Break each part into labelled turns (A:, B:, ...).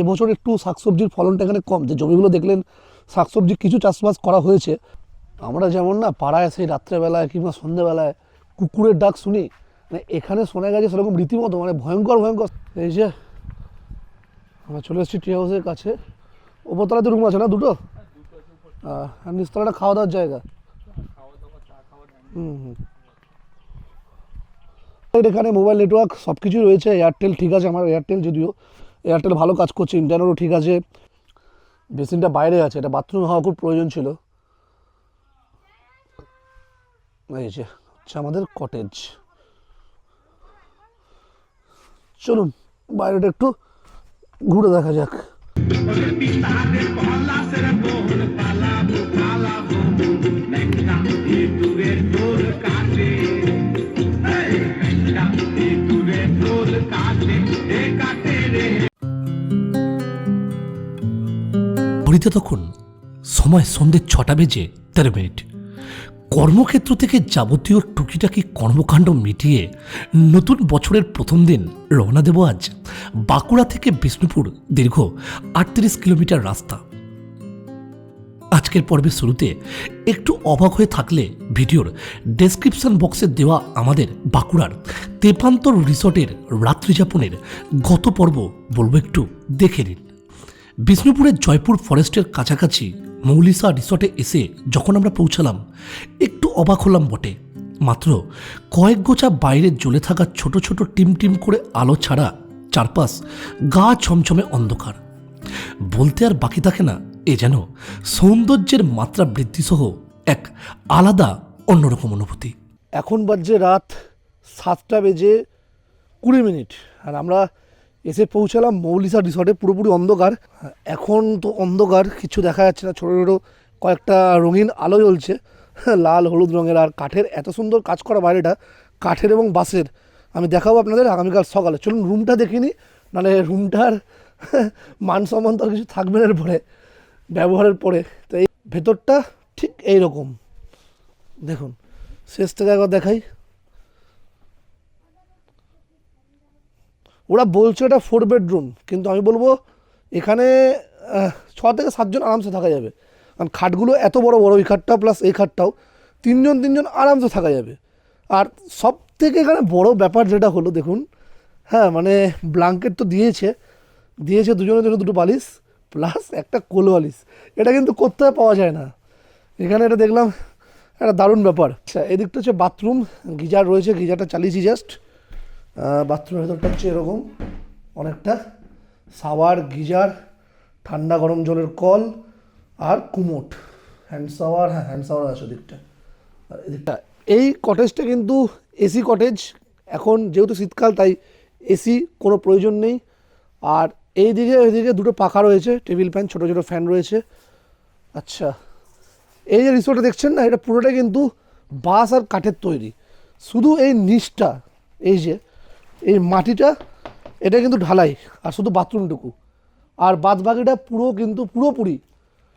A: এবছর একটু শাকসবজির ফলনটা এখানে কম। যে জমিগুলো দেখলেন শাকসবজি কিছু চাষবাস করা হয়েছে। আমরা যেমন না পাড়ায় সেই রাত্রেবেলায় কিংবা সন্ধ্যেবেলায় কুকুরের ডাক শুনি মানে এখানে শোনা গেছে সেরকম রীতিমতো মানে ভয়ঙ্কর ভয়ঙ্কর। এই যে, আমরা চলে এসেছি ট্রি হাউসের কাছে। ওপরতলাতে রুম আছে না দুটো? আর নিচতলাটা খাওয়া দাওয়ার জায়গা। হুম হুম। এখানে মোবাইল নেটওয়ার্ক সব কিছুই রয়েছে এয়ারটেল ঠিক আছে, আমার এয়ারটেল যদিও। এয়ারটেল ভালো কাজ করছে ইন্টারনেটও ঠিক আছে। বেসিনটা বাইরে আছে, এটা বাথরুম হওয়া খুব প্রয়োজন ছিল। এই যে, হচ্ছে আমাদের কটেজ চলুন, বাইরেটা একটু ঘুরে দেখা যাক।
B: ঘড়িতে তখন সময় সন্ধ্যে ছটা বেজে তেরো মিনিট। কর্মক্ষেত্র থেকে যাবতীয় টুকিটাকি কর্মকাণ্ড মিটিয়ে নতুন বছরের প্রথম দিন রওনা দেব আজ বাঁকুড়া থেকে বিষ্ণুপুর, দীর্ঘ আটত্রিশ কিলোমিটার রাস্তা। আজকের পর্বের শুরুতে একটু অবাক হয়ে থাকলে ভিডিওর ডেসক্রিপশন বক্সে দেওয়া আমাদের বাঁকুড়ার তেপান্তর রিসর্টের রাত্রিযাপনের গত পর্ব বলব একটু দেখে নিন। বিষ্ণুপুরের জয়পুর ফরেস্টের কাছাকাছি মৌলিসা রিসর্টে এসে যখন আমরা পৌঁছালাম, একটু অবাক হলাম বটে। মাত্র কয়েক গোছা বাইরে জ্বলে থাকা ছোট ছোট টিম টিম করে আলো ছাড়া চারপাশ গা ছমছমে অন্ধকার। বলতে আর বাকি থাকে না, এ যেন সৌন্দর্যের মাত্রা বৃদ্ধিসহ এক আলাদা অন্যরকম অনুভূতি।
A: এখন বাজছে রাত সাতটা বেজে কুড়ি মিনিট, আর আমরা এসে পৌঁছালাম মৌলিসা রিসর্টে পুরোপুরি অন্ধকার। এখন তো অন্ধকার, কিছু দেখা যাচ্ছে না। ছোটো ছোটো কয়েকটা রঙিন আলো জ্বলছে। লাল, হলুদ রঙের। আর কাঠের, এত সুন্দর কাজ করা বাইরেটা, কাঠের এবং বাঁশের। আমি দেখাবো আপনাদের আগামীকাল সকালে। চলুন রুমটা দেখিনি, নাহলে রুমটার মান সম্মান তো কিছু থাকবে না এরপরে, ব্যবহারের পরে। তো এই ভেতরটা ঠিক এই রকম দেখুন, শেষ থেকে একবার দেখাই। ওরা বলছে এটা ফোর বেডরুম কিন্তু আমি বলব এখানে ছ থেকে সাতজন আরামসে থাকা যাবে। কারণ খাটগুলো এত বড় বড় ওই খাটটাও প্লাস এই খাটটাও, তিনজন তিনজন আরামসে থাকা যাবে। আর সব থেকে এখানে বড় ব্যাপার যেটা হলো, দেখুন হ্যাঁ মানে ব্লাঙ্কেট তো দিয়েছে দিয়েছে দুজনের জন্য দুটো বালিশ প্লাস একটা কোল বালিশ। এটা কিন্তু কোথাও পাওয়া যায় না। এখানে এটা দেখলাম, একটা দারুণ ব্যাপার। আচ্ছা এদিকটা হচ্ছে বাথরুম গিজার রয়েছে, গিজারটা চালিয়েছি জাস্ট বাথরুমের ভেতরটা হচ্ছে এরকম, অনেকটা। সাওয়ার, গিজার, ঠান্ডা গরম জলের কল আর কুমোট। হ্যান্ড শাওয়ার হ্যাঁ হ্যান্ড শাওয়ার আছে ওদিকটা। আর এদিকটা। এই কটেজটা কিন্তু এসি কটেজ এখন যেহেতু শীতকাল, তাই এসি কোনো প্রয়োজন নেই। আর এই দিকে ওইদিকে দুটো পাখা রয়েছে, টেবিল ফ্যান, ছোটো ছোটো ফ্যান রয়েছে। আচ্ছা এই যে রিসোর্টটা দেখছেন না, এটা পুরোটা কিন্তু বাঁশ আর কাঠের তৈরি। শুধু এই নিচটা এই যে এই মাটিটা, এটা কিন্তু ঢালাই, আর শুধু বাথরুমটুকু। আর বাদ বাকিটা পুরো কিন্তু পুরোপুরি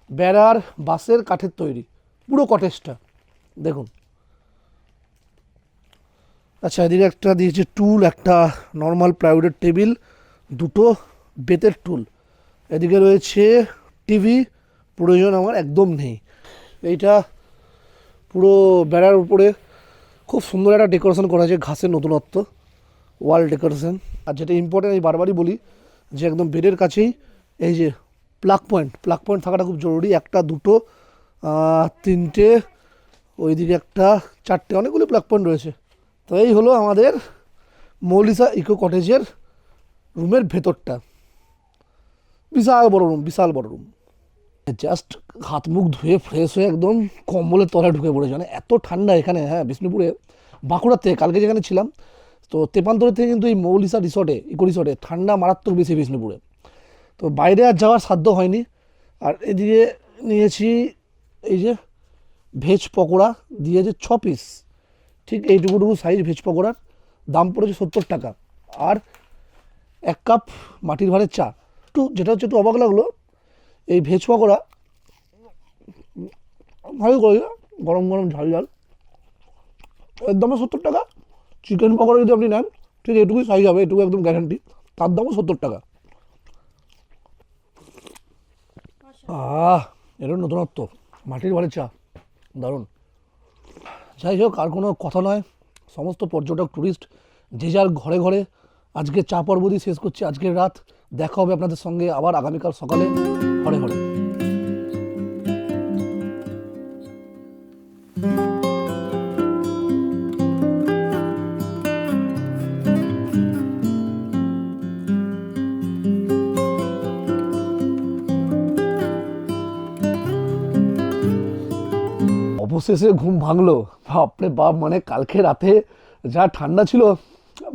A: বেড়ার বাঁশের কাঠের তৈরি, পুরো কটেজটা, দেখুন। আচ্ছা এদিকে একটা দিয়েছে টুল, একটা নর্মাল প্লাইউডের টেবিল, দুটো বেতের টুল। এদিকে রয়েছে টিভি, প্রয়োজন আমার একদম নেই। এইটা পুরো বেড়ার উপরে খুব সুন্দর একটা ডেকোরেশন করা হয়েছে ঘাসের নতুনত্ব। ওয়াল ডেকোরেশন। আর যেটা ইম্পর্টেন্ট আমি বারবারই বলি যে একদম বেডের কাছেই এই যে প্লাক পয়েন্ট প্লাক পয়েন্ট থাকাটা খুব জরুরি। একটা, দুটো তিনটে, ওইদিকে একটা, চারটে, অনেকগুলি প্লাক পয়েন্ট রয়েছে। তো এই হলো আমাদের মৌলিসা ইকো কটেজের রুমের ভেতরটা। বিশাল বড় রুম বিশাল বড় রুম জাস্ট হাত মুখ ধুয়ে ফ্রেশ হয়ে একদম কম্বলের তলায় ঢুকে পড়েছে। মানে এত ঠান্ডা এখানে হ্যাঁ বিষ্ণুপুরে বাঁকুড়ার থেকে, কালকে যেখানে ছিলাম তো তেপান্তরের থেকে কিন্তু এই মৌলিসা রিসর্টে ইকো রিসর্টে ঠান্ডা মারাত্মক বেশি বিষ্ণুপুরে। তো বাইরে আর যাওয়ার সাধ্য হয়নি। আর এদিকে নিয়েছি এই যে ভেজ পকোড়া দিয়েছে ছ পিস ঠিক এইটুকুটুকু সাইজ ভেজ পকোড়ার। দাম পড়েছে সত্তর টাকা। আর এক কাপ মাটির ভাড়ের চা। একটু যেটা হচ্ছে একটু অবাক লাগল, এই ভেজ পকোড়া ভালো করে গরম গরম ঝাল ঝাল। এর দামে সত্তর টাকা। চিকেন পকোড়া যদি আপনি নেন, ঠিক আছে, এটুকুই সাইজ হবে, এটুকু একদম গ্যারান্টি তার দামও সত্তর টাকা। আহ, এটা নতুনত্ব, মাটির বাড়ির চা, দারুণ। যাই হোক, আর কোনো কথা নয়, সমস্ত পর্যটক ট্যুরিস্ট যে যার ঘরে ঘরে আজকে চা পর্ব দিয়ে শেষ করছি, আজকের রাত, দেখা হবে আপনাদের সঙ্গে আবার আগামীকাল সকালে। অবশেষে ঘুম ভাঙলো। বাপরে বাপ মানে কালকে রাতে যা ঠান্ডা ছিল,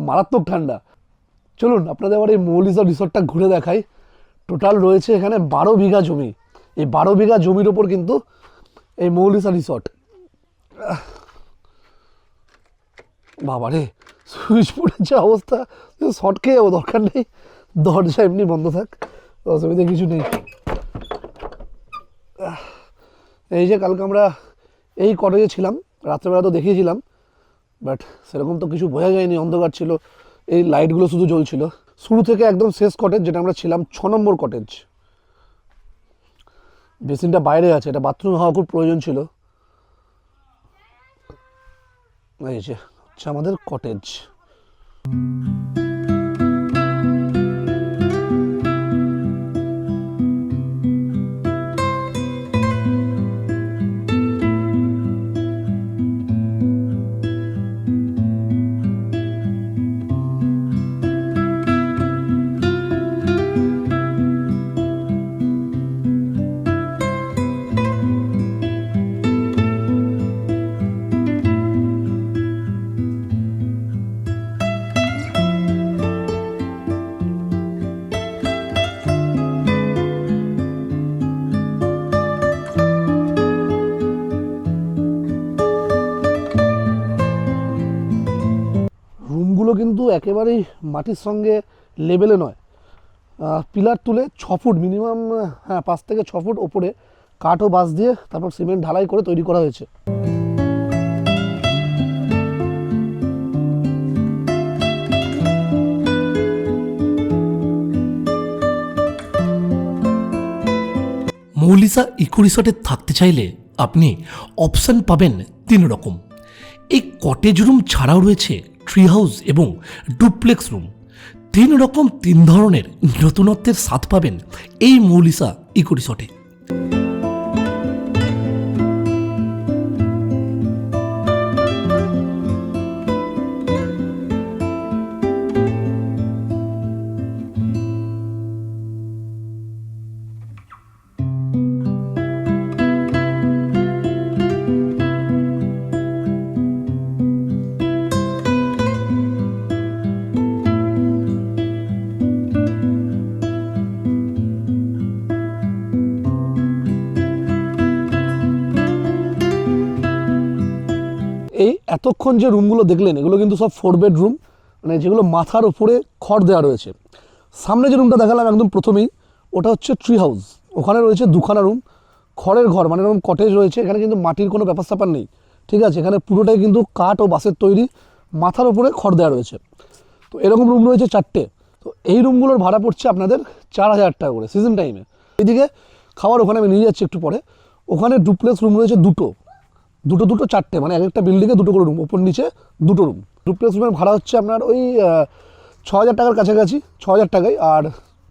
A: মারাত্মক ঠান্ডা। চলুন, আপনাদের আবার এই মৌলিসা রিসর্টটা ঘুরে দেখাই। টোটাল রয়েছে এখানে বারো বিঘা জমি। এই বারো বিঘা জমির ওপর কিন্তু এই মৌলিসা রিসর্ট। বাবারে, সুইচ পড়েছে অবস্থা শর্ট খেয়ে যাব, দরকার নেই। দরজা এমনি বন্ধ থাক, অসুবিধা কিছু নেই। এই যে কালকে আমরা এই কটেজে ছিলাম, রাত্রেবেলা তো দেখিয়েছিলাম বাট সেরকম তো কিছু বোঝা যায়নি, অন্ধকার ছিল, এই লাইটগুলো শুধু জ্বলছিল। শুরু থেকে একদম শেষ কটেজ যেটা আমরা ছিলাম, ছ নম্বর কটেজ বেসিনটা বাইরে আছে, এটা বাথরুম হওয়া খুব প্রয়োজন ছিল। এই যে, হচ্ছে আমাদের কটেজ কিন্তু একেবারেই মাটির সঙ্গে লেভেলে নয়। পিলার তুলে ছ ফুট মিনিমাম হ্যাঁ পাঁচ থেকে ছ ফুট ওপরে কাঠ ও বাঁশ দিয়ে তারপর সিমেন্ট ঢালাই করে তৈরি করা হয়েছে।
B: মৌলিসা ইকো রিসর্টে থাকতে চাইলে আপনি অপশান পাবেন তিন রকম। এই কটেজ রুম ছাড়াও রয়েছে ট্রি হাউস এবং ডুপ্লেক্স রুম তিন রকম তিন ধরনের নতুনত্বের স্বাদ পাবেন এই মৌলিসা ইকো রিসর্টে
A: এই এতক্ষণ যে রুমগুলো দেখলেন, এগুলো কিন্তু সব ফোর বেডরুম মানে যেগুলো মাথার ওপরে খড় দেওয়া রয়েছে। সামনে যে রুমটা দেখালাম একদম প্রথমেই, ওটা হচ্ছে ট্রি হাউস ওখানে রয়েছে দুখানা রুম খড়ের ঘর মানে এরকম কটেজ রয়েছে, এখানে কিন্তু মাটির কোনো ব্যাপার স্যাপার নেই। ঠিক আছে, এখানে পুরোটাই কিন্তু কাঠ ও বাঁশের তৈরি, মাথার ওপরে খড় দেওয়া রয়েছে। তো এরকম রুম রয়েছে চারটে। তো এই রুমগুলোর ভাড়া পড়ছে আপনাদের চার হাজার টাকা করে সিজন টাইমে এদিকে খাবার ওখানে আমি নিয়ে যাচ্ছি একটু পরে। ওখানে ডুপ্লেক্স রুম রয়েছে দুটো। দুটো দুটো চারটে মানে এক একটা বিল্ডিংয়ে দুটো করে রুম ওপর নিচে দুটো রুম ডুপ্লেক্স রুমের ভাড়া হচ্ছে আপনার ওই ছ হাজার টাকার কাছাকাছি ছ হাজার টাকায়। আর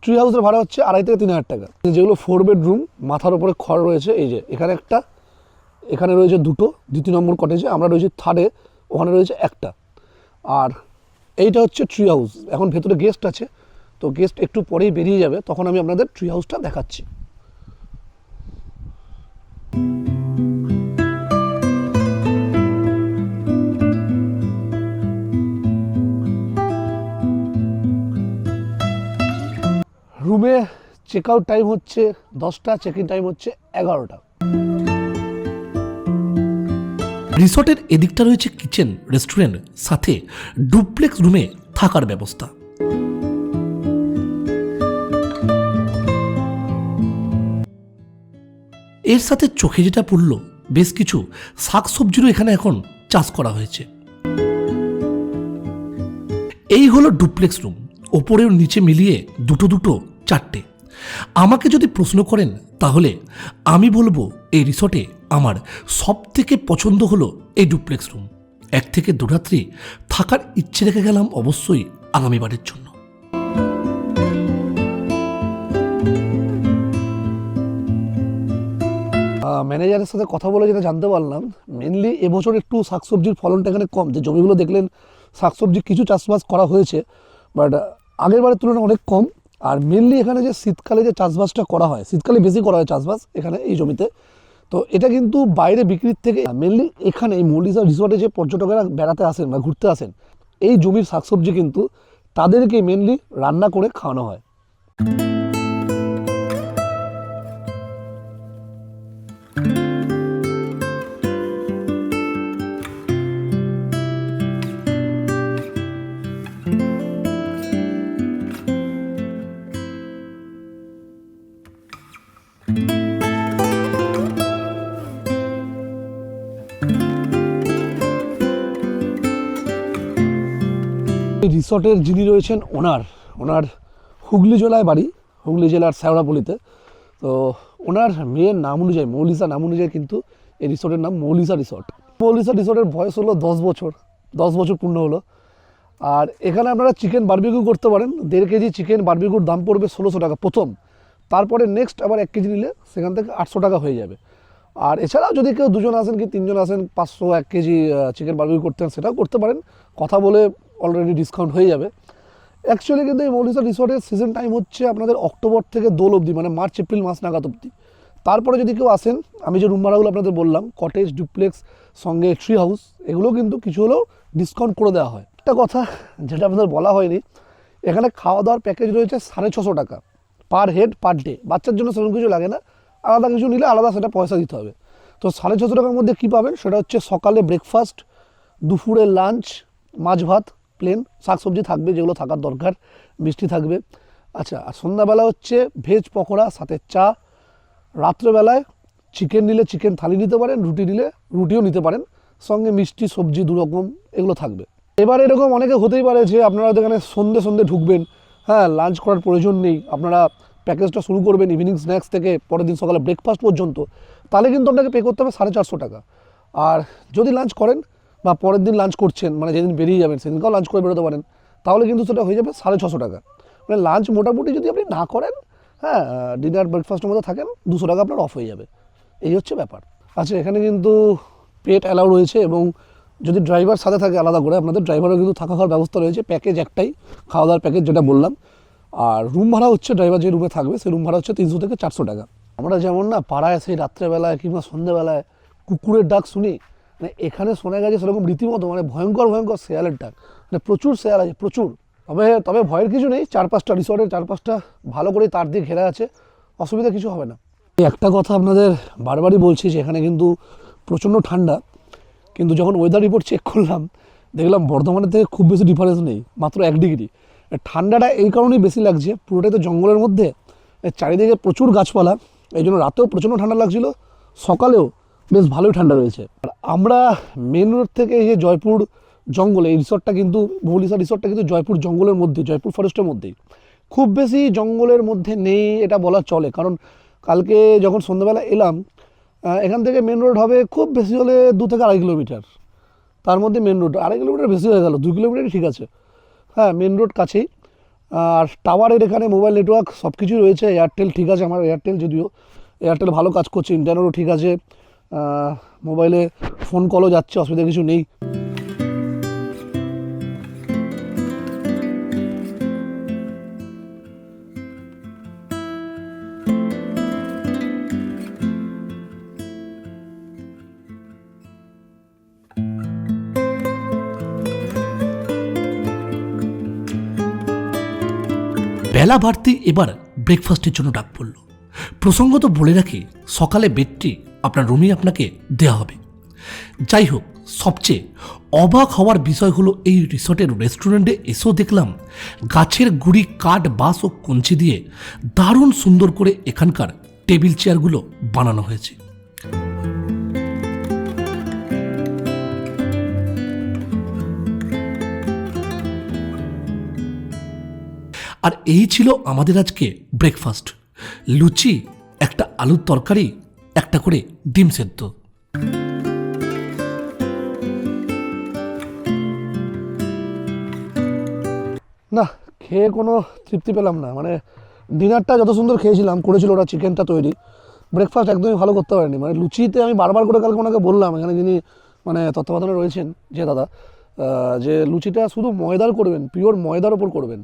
A: ট্রি হাউসের ভাড়া হচ্ছে আড়াই থেকে তিন হাজার টাকা। যেগুলো ফোর বেডরুম মাথার ওপরে খড় রয়েছে, এই যে, এখানে একটা, এখানে রয়েছে দুটো, দ্বিতীয় নম্বর কটেজে আমরা রয়েছি থার্ডে ওখানে রয়েছে একটা। আর এইটা হচ্ছে ট্রি হাউস এখন ভেতরে গেস্ট আছে, তো গেস্ট একটু পরেই বেরিয়ে যাবে, তখন আমি আপনাদের ট্রি হাউসটা দেখাচ্ছি। রুমে চেক আউট টাইম হচ্ছে দশটা চেক ইন টাইম হচ্ছে এগারোটা।
B: রিসর্টের এদিকটা রয়েছে কিচেন, রেস্টুরেন্ট, সাথে ডুপ্লেক্স রুমে থাকার ব্যবস্থা। এর সাথে চোখে যেটা পড়ল, বেশ কিছু শাকসবজিরও এখানে এখন চাষ করা হয়েছে। এই হলো ডুপ্লেক্স রুম ওপরে নিচে মিলিয়ে দুটো দুটো চারটে। আমাকে যদি প্রশ্ন করেন, তাহলে আমি বলব এই রিসর্টে আমার সব থেকে পছন্দ হলো এই ডুপ্লেক্স রুম। এক থেকে দুরাত্রি থাকার ইচ্ছে রেখে গেলাম অবশ্যই আগামীবারের জন্য।
A: ম্যানেজারের সাথে কথা বলে যেটা জানতে পারলাম মেনলি এবছর একটু শাকসবজির ফলনটা এখানে কম। যে জমিগুলো দেখলেন, শাকসবজি কিছু চাষবাস করা হয়েছে বাট আগের বারের তুলনায় অনেক কম। আর মেনলি এখানে যে শীতকালে যে চাষবাসটা করা হয়, শীতকালে বেশি করা হয় চাষবাস এখানে এই জমিতে। তো এটা কিন্তু বাইরে বিক্রির থেকে মেনলি এখানে এই মল্লিসা রিসোর্টে যে পর্যটকেরা বেড়াতে আসেন বা ঘুরতে আসেন, এই জমির শাকসবজি কিন্তু তাদেরকে মেনলি রান্না করে খাওয়ানো হয়। রিসর্টের যিনি রয়েছেন ওনার ওনার হুগলি জেলায় বাড়ি, হুগলি জেলার শ্যাওড়াপল্লিতে। তো ওনার মেয়ের নাম অনুযায়ী, মৌলিসা নাম অনুযায়ী কিন্তু এই রিসর্টের নাম মৌলিসা রিসর্ট। মৌলিসা রিসর্টের বয়স হলো দশ বছর দশ বছর পূর্ণ হলো। আর এখানে আপনারা চিকেন বারবিকিউ করতে পারেন, দেড় কেজি চিকেন বারবিকিউর দাম পড়বে ষোলোশো টাকা প্রথম। তারপরে নেক্সট আবার এক কেজি নিলে সেখান থেকে আটশো টাকা হয়ে যাবে। আর এছাড়াও যদি কেউ দুজন আসেন কি তিনজন আসেন, পাঁচশো, এক কেজি চিকেন বারবিকিউ করতে সেটাও করতে পারেন। কথা বলে অলরেডি ডিসকাউন্ট হয়ে যাবে। অ্যাকচুয়ালি কিন্তু এই মৌলিসা রিসর্টের সিজন টাইম হচ্ছে আপনাদের অক্টোবর থেকে দোল অবধি মানে মার্চ এপ্রিল মাস নাগাদ অবধি। তারপরে যদি কেউ আসেন, আমি যে রুম ভাড়াগুলো আপনাদের বললাম কটেজ ডুপ্লেক্স সঙ্গে ট্রি হাউস এগুলো কিন্তু কিছু হলেও ডিসকাউন্ট করে দেওয়া হয়। একটা কথা, যেটা আপনাদের বলা হয়নি, এখানে খাওয়া দাওয়ার প্যাকেজ রয়েছে সাড়ে ছশো টাকা। পার হেড পার ডে বাচ্চার জন্য সেরকম কিছু লাগে না। আলাদা কিছু নিলে আলাদা সেটা পয়সা দিতে হবে। তো সাড়ে ছশো টাকার মধ্যে কী পাবেন? সেটা হচ্ছে সকালে ব্রেকফাস্ট দুপুরে লাঞ্চ মাছ ভাত প্লেন শাকসবজি থাকবে, যেগুলো থাকার দরকার, মিষ্টি থাকবে। আচ্ছা আর সন্ধ্যাবেলা হচ্ছে ভেজ পকোড়া, সাথে চা। রাত্রেবেলায় চিকেন নিলে চিকেন থালি নিতে পারেন, রুটি নিলে রুটিও নিতে পারেন। সঙ্গে মিষ্টি, সবজি, দু রকম এগুলো থাকবে। এবার এরকম অনেকে হতেই পারে যে আপনারা এখানে সন্ধে সন্ধে ঢুকবেন। হ্যাঁ লাঞ্চ করার প্রয়োজন নেই। আপনারা প্যাকেজটা শুরু করবেন ইভিনিং স্ন্যাক্স থেকে পরের দিন সকালে ব্রেকফাস্ট পর্যন্ত। তাহলে কিন্তু আপনাকে পে করতে হবে সাড়ে চারশো টাকা। আর যদি লাঞ্চ করেন বা পরের দিন লাঞ্চ করছেন মানে যেদিন বেরিয়ে যাবেন, সেদিনকেও লাঞ্চ করে বেরোতে পারেন, তাহলে কিন্তু সেটা হয়ে যাবে সাড়ে ছশো টাকা। মানে লাঞ্চ মোটামুটি যদি আপনি না করেন হ্যাঁ ডিনার ব্রেকফাস্টের মধ্যে থাকেন, দুশো টাকা আপনার অফ হয়ে যাবে। এই হচ্ছে ব্যাপার। আচ্ছা এখানে কিন্তু পেট অ্যালাউ রয়েছে এবং যদি ড্রাইভার সাথে থাকে আলাদা করে, আপনাদের ড্রাইভারও কিন্তু থাকা খাওয়ার ব্যবস্থা রয়েছে প্যাকেজ একটাই খাওয়া দাওয়ার প্যাকেজ যেটা বললাম। আর রুম ভাড়া হচ্ছে ড্রাইভার যে রুমে থাকবে, সেই রুম ভাড়া হচ্ছে তিনশো থেকে চারশো টাকা। আমরা যেমন না পাড়ায় সেই রাত্রেবেলায় কিংবা সন্ধ্যেবেলায় কুকুরের ডাক শুনি মানে এখানে শোনা গেছে সেরকম রীতিমতো মানে ভয়ঙ্কর ভয়ঙ্কর শেয়ালের ডাক। মানে প্রচুর শেয়াল আছে, প্রচুর। তবে তবে ভয়ের কিছু নেই, চার পাঁচটা রিসর্টের চার পাঁচটা ভালো করে তার দিয়ে ঘেরা আছে, অসুবিধা কিছু হবে না। একটা কথা আপনাদের বারবারই বলছি যে এখানে কিন্তু প্রচণ্ড ঠান্ডা, কিন্তু যখন ওয়েদার রিপোর্ট চেক করলাম, দেখলাম বর্ধমানের থেকে খুব বেশি ডিফারেন্স নেই, মাত্র এক ডিগ্রি ঠান্ডাটা এই কারণেই বেশি লাগছে, পুরোটাই তো জঙ্গলের মধ্যে চারিদিকে প্রচুর গাছপালা, এই জন্য রাতেও প্রচণ্ড ঠান্ডা লাগছিল, সকালেও বেশ ভালোই ঠান্ডা রয়েছে। আর আমরা মেন রোড থেকে এই যে জয়পুর জঙ্গলে, এই রিসর্টটা কিন্তু মৌলিসা রিসর্টটা কিন্তু জয়পুর জঙ্গলের মধ্যে জয়পুর ফরেস্টের মধ্যেই। খুব বেশি জঙ্গলের মধ্যে নেই, এটা বলা চলে। কারণ কালকে যখন সন্ধ্যাবেলা এলাম এখান থেকে মেন রোড হবে খুব বেশি হলে দু থেকে আড়াই কিলোমিটার তার মধ্যে মেন রোড আড়াই কিলোমিটার বেশি হয়ে গেল দু কিলোমিটারই ঠিক আছে। হ্যাঁ মেন রোড কাছেই। আর টাওয়ারের এখানে মোবাইল নেটওয়ার্ক সব কিছুই রয়েছে এয়ারটেল ঠিক আছে, আমার এয়ারটেল যদিও। এয়ারটেল ভালো কাজ করছে ইন্টারনেটও ঠিক আছে। মোবাইলে ফোন কলও যাচ্ছে, অসুবিধা কিছু নেই।
B: বেলা বাড়তে এবার ব্রেকফাস্টের জন্য ডাক পড়ল। প্রসঙ্গত বলে রাখি, সকালে বেডটি আপনার রুমই আপনাকে দেওয়া হবে। যাই হোক সবচেয়ে অবাক হওয়ার বিষয় হলো এই রিসর্টের রেস্টুরেন্টে এসেও দেখলাম গাছের গুড়ি, কাঠ, বাঁশ ও কঞ্চি দিয়ে দারুণ সুন্দর করে এখানকার টেবিল চেয়ারগুলো বানানো হয়েছে। আর এই ছিল আমাদের আজকে ব্রেকফাস্ট লুচি, একটা আলুর তরকারি একটা করে ডিম সেদ্ধ।
A: না, খেয়ে কোনো তৃপ্তি পেলাম না। মানে ডিনারটা যত সুন্দর খেয়েছিলাম, করেছিল ওরা চিকেনটা তৈরি। ব্রেকফাস্ট একদমই ভালো করতে পারেনি। মানে লুচিতে আমি বারবার করে কালকে ওনাকে বললাম, এখানে যিনি মানে তত্ত্বাবধানে রয়েছেন, যে দাদা যে লুচিটা শুধু ময়দার করবেন পিওর ময়দার ওপর করবেন।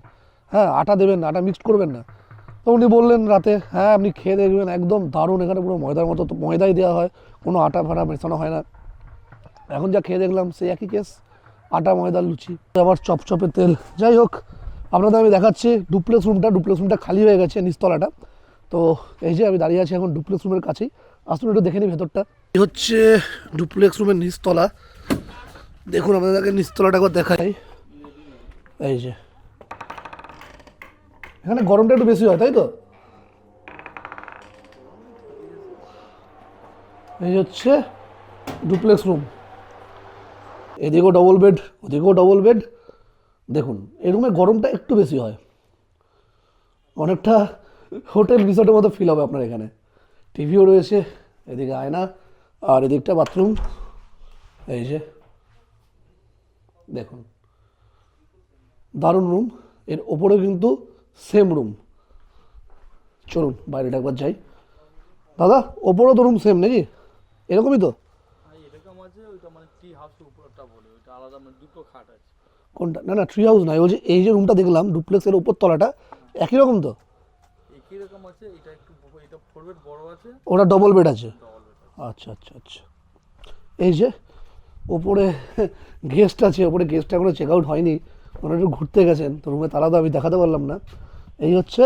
A: হ্যাঁ আটা দেবেন না, আটা মিক্সড করবেন না। তো উনি বললেন রাতে হ্যাঁ আপনি খেয়ে দেখবেন, একদম দারুণ, এখানে পুরো ময়দার মতো তো, ময়দাই দেওয়া হয়, কোনো আটা ফাটা মেশানো হয় না। এখন যা খেয়ে দেখলাম, সেই একই কেস আটা ময়দার লুচি, আবার চপচপে তেল। যাই হোক, আপনাদের আমি দেখাচ্ছি ডুপ্লেক্স রুমটা ডুপ্লেক্স রুমটা খালি হয়ে গেছে নিচতলাটা। তো এই যে আমি দাঁড়িয়ে আছি এখন ডুপ্লেক্স রুমের কাছেই। আসুন একটু দেখে নিই ভেতরটা। এই হচ্ছে ডুপ্লেক্স রুমের নিচতলা। দেখুন, আপনাদেরকে নিচতলাটা একবার দেখাই। এই যে। এখানে গরমটা একটু বেশি হয়, তাই তো? এই হচ্ছে ডুপ্লেক্স রুম এদিকেও ডবল বেড ওদিকেও ডবল বেড দেখুন, এই রুমে গরমটা একটু বেশি হয়। অনেকটা হোটেল রিসর্টের মতো ফিল হবে আপনার এখানে। টিভিও রয়েছে, এদিকে আয়না, আর এদিকটা বাথরুম এই যে, দেখুন। দারুণ রুম এর ওপরে কিন্তু সেম রুম চলুন বাইরেটা একবার যাই। দাদা ওপরও তো রুম সেম নাকি? এরকমই তো?
C: মানে মানে
A: কোনটা? না না ট্রি হাউস নয় বলছি এই যে রুমটা দেখলাম ডুপ্লেক্সের উপর তলাটা একই রকম তো?
C: একই রকম আছে এটা একটু এটা ফোর বেড বড় আছে।
A: ওটা ডবল বেড আছে? আচ্ছা আচ্ছা আচ্ছা। এই যে ওপরে গেস্ট আছে ওপরে গেস্ট এখনও চেক আউট হয়নি ওরা একটু ঘুরতে গেছেন তো রুমে তারা তো আমি দেখাতে পারলাম না। এই হচ্ছে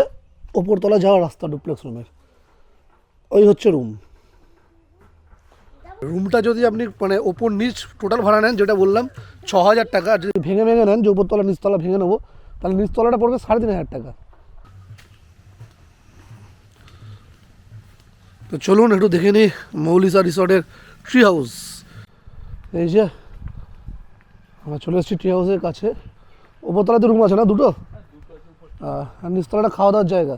A: ওপরতলা যাওয়ার রাস্তা ডুপ্লেক্স রুমের ওই হচ্ছে রুম রুমটা যদি আপনি মানে ওপর নিচ টোটাল ভাড়া নেন যেটা বললাম ছ হাজার টাকা যদি ভেঙে ভেঙে নেন যে ওপরতলা নিচতলা ভেঙে নেব তাহলে নিচতলাটা পড়বে সাড়ে তিন হাজার টাকা। তো চলুন একটু দেখে নিই মৌলিসা রিসর্টের ট্রি হাউস এই যে আমরা চলে এসেছি ট্রি হাউসের কাছে। ওপরতলাতে রুম আছে না দুটো? আর নিচতলাটা খাওয়া দাওয়ার জায়গা।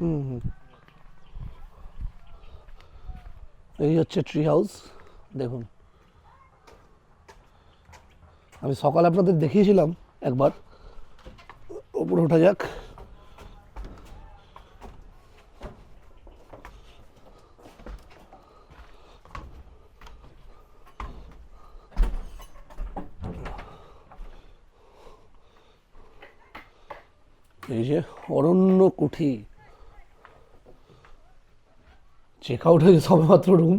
A: হুম হুম। এই হচ্ছে ট্রি হাউস দেখুন। আমি সকালে আপনাদের দেখিয়েছিলাম একবার, উপরে ওঠা যাক। এই যে অরণ্য কুঠি চেক আউট হয়েছে সবেমাত্র রুম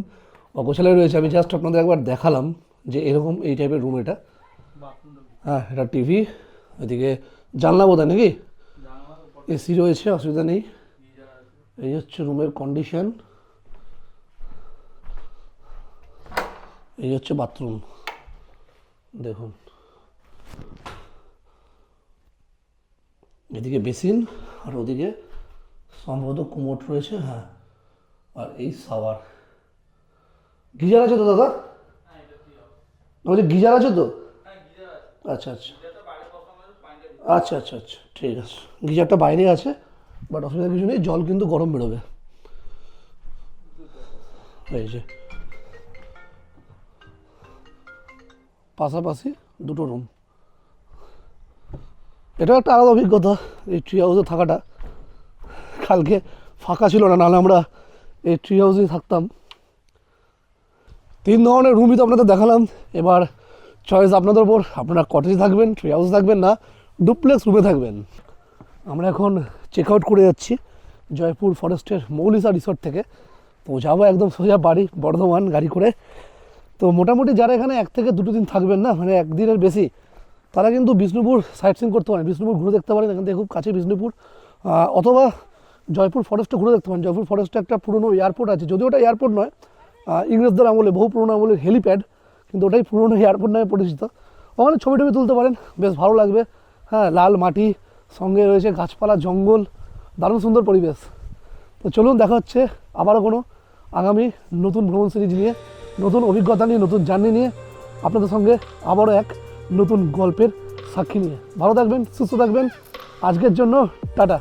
A: অগোছালে রয়েছে, আমি জাস্ট আপনাদের একবার দেখালাম যে এরকম এই টাইপের রুম এটা। হ্যাঁ এটা টিভি এদিকে জানলা বোধ নাকি? এসি রয়েছে, অসুবিধা নেই। এই হচ্ছে রুমের কন্ডিশন এই হচ্ছে বাথরুম দেখুন। এদিকে বেসিন আর ওদিকে সম্ভবত কুমোট রয়েছে হ্যাঁ। আর এই সাওয়ার। গিজার আছে তো দাদা? বলছি গিজার আছে তো? আচ্ছা আচ্ছা। আচ্ছা আচ্ছা আচ্ছা ঠিক আছে। গিজারটা বাইরে আছে বাট অসুবিধা কিছু নেই জল কিন্তু গরম বেরোবে। এই যে। পাশাপাশি দুটো রুম এটা একটা আলাদা অভিজ্ঞতা, এই ট্রি হাউসে থাকাটা। কালকে ফাঁকা ছিল না, নাহলে আমরা এই ট্রি হাউসেই থাকতাম। তিন ধরনের রুমই তো আপনাদের দেখালাম। এবার চয়েস আপনাদের উপর। আপনারা কটেজে থাকবেন ট্রি হাউসে থাকবেন না ডুপ্লেক্স রুমে থাকবেন। আমরা এখন চেক আউট করে যাচ্ছি জয়পুর ফরেস্টের মৌলিসা রিসোর্ট থেকে। তো যাব একদম সোজা বাড়ি, বর্ধমান, গাড়ি করে। তো মোটামুটি যারা এখানে এক থেকে দুটো দিন থাকবেন না মানে একদিনের বেশি তারা কিন্তু বিষ্ণুপুর সাইট সিন করতে পারেন। বিষ্ণুপুর ঘুরে দেখতে পারেন, এখান থেকে খুব কাছে বিষ্ণুপুর। অথবা জয়পুর ফরেস্টে ঘুরে দেখতে পারেন। জয়পুর ফরেস্টে একটা পুরনো এয়ারপোর্ট আছে। যদিও ওটা এয়ারপোর্ট নয় ইংরেজদের আমলে, বহু পুরনো আমলের হেলিপ্যাড কিন্তু ওটাই পুরনো এয়ারপোর্ট নামে পরিচিত। ওখানে ছবি টবি তুলতে পারেন, বেশ ভালো লাগবে। হ্যাঁ লাল মাটি, সঙ্গে রয়েছে গাছপালা, জঙ্গল, দারুণ সুন্দর পরিবেশ। তো চলুন, দেখা হচ্ছে আবারও কোনো আগামী নতুন ভ্রমণ সিরিজ নিয়ে, নতুন অভিজ্ঞতা নিয়ে, নতুন জার্নি নিয়ে। আপনাদের সঙ্গে আবারও এক নতুন গল্পের সাক্ষী নিয়ে। ভালো থাকবেন সুস্থ থাকবেন। আজকের জন্য টাটা।